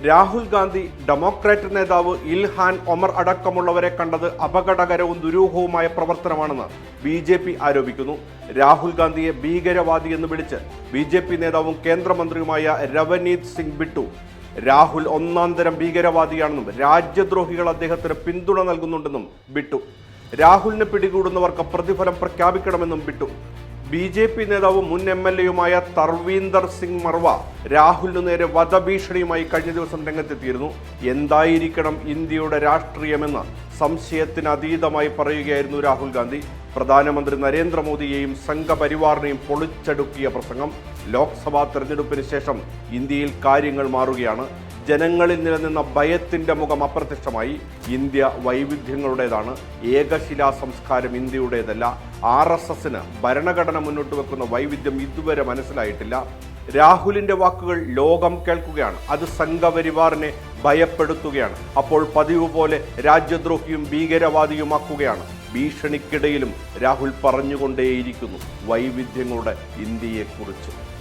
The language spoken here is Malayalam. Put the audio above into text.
രാഹുൽ ഗാന്ധി ഡെമോക്രാറ്റ് നേതാവ് ഇൽഹാൻ ഒമർ അടക്കമുള്ളവരെ കണ്ടത് അപകടകരവും ദുരൂഹവുമായ പ്രവർത്തനമാണെന്ന് ബി ജെ പി ആരോപിക്കുന്നു. രാഹുൽ ഗാന്ധിയെ ഭീകരവാദി എന്ന് വിളിച്ച് ബി ജെ പി നേതാവും കേന്ദ്രമന്ത്രിയുമായ രവനീത് സിംഗ് ബിട്ടു. രാഹുൽ ഒന്നാം തരം ഭീകരവാദിയാണെന്നും രാജ്യദ്രോഹികൾ അദ്ദേഹത്തിന് പിന്തുണ നൽകുന്നുണ്ടെന്നും ബിട്ടു. രാഹുലിനെ പിടികൂടുന്നവർക്ക് പ്രതിഫലം പ്രഖ്യാപിക്കണമെന്നും ബിട്ടു. ബി ജെ പി നേതാവും മുൻ എം എൽ എയുമായ തർവീന്ദർ സിംഗ് മർവ രാഹുലിനു നേരെ വധഭീഷണിയുമായി കഴിഞ്ഞ ദിവസം രംഗത്തെത്തിയിരുന്നു. എന്തായിരിക്കണം ഇന്ത്യയുടെ രാഷ്ട്രീയമെന്ന് സംശയത്തിന് അതീതമായി പറയുകയായിരുന്നു രാഹുൽ ഗാന്ധി. പ്രധാനമന്ത്രി നരേന്ദ്രമോദിയെയും സംഘപരിവാറിനെയും പൊളിച്ചടുക്കിയ പ്രസംഗം. ലോക്സഭാ തെരഞ്ഞെടുപ്പിന് ശേഷം ഇന്ത്യയിൽ കാര്യങ്ങൾ മാറുകയാണ്. ജനങ്ങളിൽ നിലനിന്ന ഭയത്തിന്റെ മുഖം അപ്രത്യക്ഷമായി. ഇന്ത്യ വൈവിധ്യങ്ങളുടേതാണ്. ഏകശിലാ സംസ്കാരം ഇന്ത്യയുടേതല്ല. ആർ എസ് എസിന് ഭരണഘടന മുന്നോട്ട് വെക്കുന്ന വൈവിധ്യം ഇതുവരെ മനസ്സിലായിട്ടില്ല. രാഹുലിന്റെ വാക്കുകൾ ലോകം കേൾക്കുകയാണ്. അത് സംഘപരിവാറിനെ ഭയപ്പെടുത്തുകയാണ്. അപ്പോൾ പതിവ് പോലെ രാജ്യദ്രോഹിയും ഭീകരവാദിയുമാക്കുകയാണ്. ഭീഷണിക്കിടയിലും രാഹുൽ പറഞ്ഞുകൊണ്ടേയിരിക്കുന്നു വൈവിധ്യങ്ങളുടെ ഇന്ത്യയെക്കുറിച്ച്.